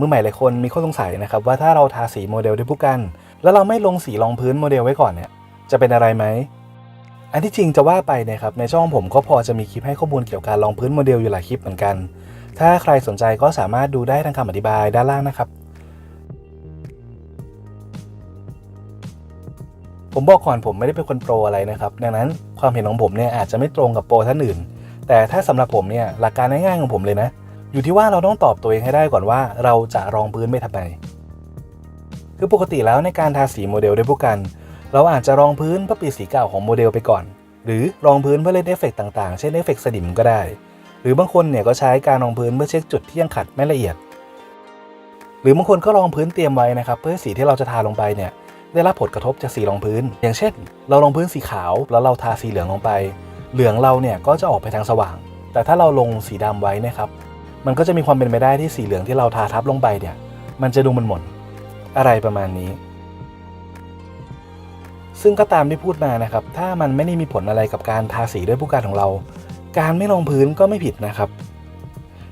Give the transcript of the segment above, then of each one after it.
มือใหม่หลายคนมีข้อสงสัยนะครับว่าถ้าเราทาสีโมเดลด้วยผู้กัน แล้วเราไม่ลงสีรองพื้นโมเดลไว้ก่อนเนี่ยจะเป็นอะไรไหมอันที่จริงจะว่าไปนี่ยครับในช่องผมก็พอจะมีคลิปให้ข้อมูลเกี่ยวกับการรองพื้นโมเดลอยู่หลายคลิปเหมือนกัน ถ้าใครสนใจก็สามารถดูได้ทางคำอธิบายด้านล่างนะครับ ผมบอกก่อนผมไม่ได้เป็นคนโปรอะไรนะครับดังนั้นความเห็นของผมเนี่ยอาจจะไม่ตรงกับโปรท่านอื่น แต่ถ้าสำหรับผมเนี่ยหลักการง่ายๆของผมเลยนะ อยู่ที่ว่าเราต้องตอบตัวเองให้ได้ก่อนว่า เราจะรองพื้นไปทำไมคือปกติแล้วในการทาสีโมเดลด้วยพวกกัน เราอาจจะรองพื้นเพื่อปิดสีเก่าของโมเดลไปก่อน หรือรองพื้นเพื่อเล่นเอฟเฟกต์ต่างๆ เช่นเอฟเฟกต์สนิมก็ได้ หรือบางคนเนี่ยก็ใช้การรองพื้นเพื่อเช็คจุดที่ยังขัดไม่ละเอียด หรือบางคนก็รองพื้นเตรียมไว้นะครับเพื่อสีที่เราจะทาลงไปเนี่ยได้รับผลกระทบจากสีรองพื้น อย่างเช่น เรารองพื้นสีขาวแล้วเราทาสีเหลืองลงไป เหลืองเราเนี่ยก็จะออกไปทางสว่าง แต่ถ้าเราลงสีดำไว้นะครับ มันก็จะมีความเป็นไปได้ที่สีเหลืองที่เราทาทับลงไปเนี่ย มันจะดูมันหม่นอะไรประมาณนี้ ซึ่งก็ตามที่พูดมานะครับ ถ้ามันไม่ได้มีผลอะไรกับการทาสีด้วยผู้การของเรา การไม่รองพื้นก็ไม่ผิดนะครับ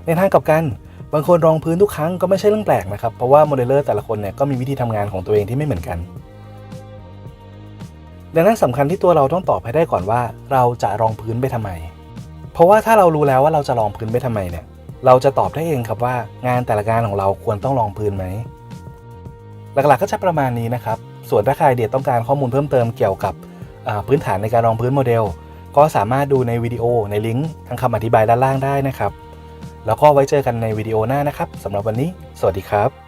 ในทางกลับกันบางคนรองพื้นทุกครั้งก็ไม่ใช่เรื่องแปลกนะครับ เพราะว่าโมเดลเลอร์แต่ละคนเนี่ยก็มีวิธีทำงานของตัวเองที่ไม่เหมือนกันดังนั้นสำคัญที่ตัวเราต้องตอบให้ได้ก่อนว่า เราจะรองพื้นไปทำไม เพราะว่าถ้าเรารู้แล้วว่าเราจะรองพื้นไปทำไมเนี่ย เราจะตอบได้เองครับว่างานแต่ละงานของเราควรต้องลองพื้นไหม หลักๆก็จะประมาณนี้นะครับ ส่วนถ้าใครเดียต้องการข้อมูลเพิ่มเติมเกี่ยวกับพื้นฐานในการรองพื้นโมเดล ก็สามารถดูในวิดีโอในลิงก์ทางคำอธิบายด้านล่างได้นะครับ แล้วก็ไว้เจอกันในวิดีโอหน้านะครับสำหรับวันนี้ สวัสดีครับ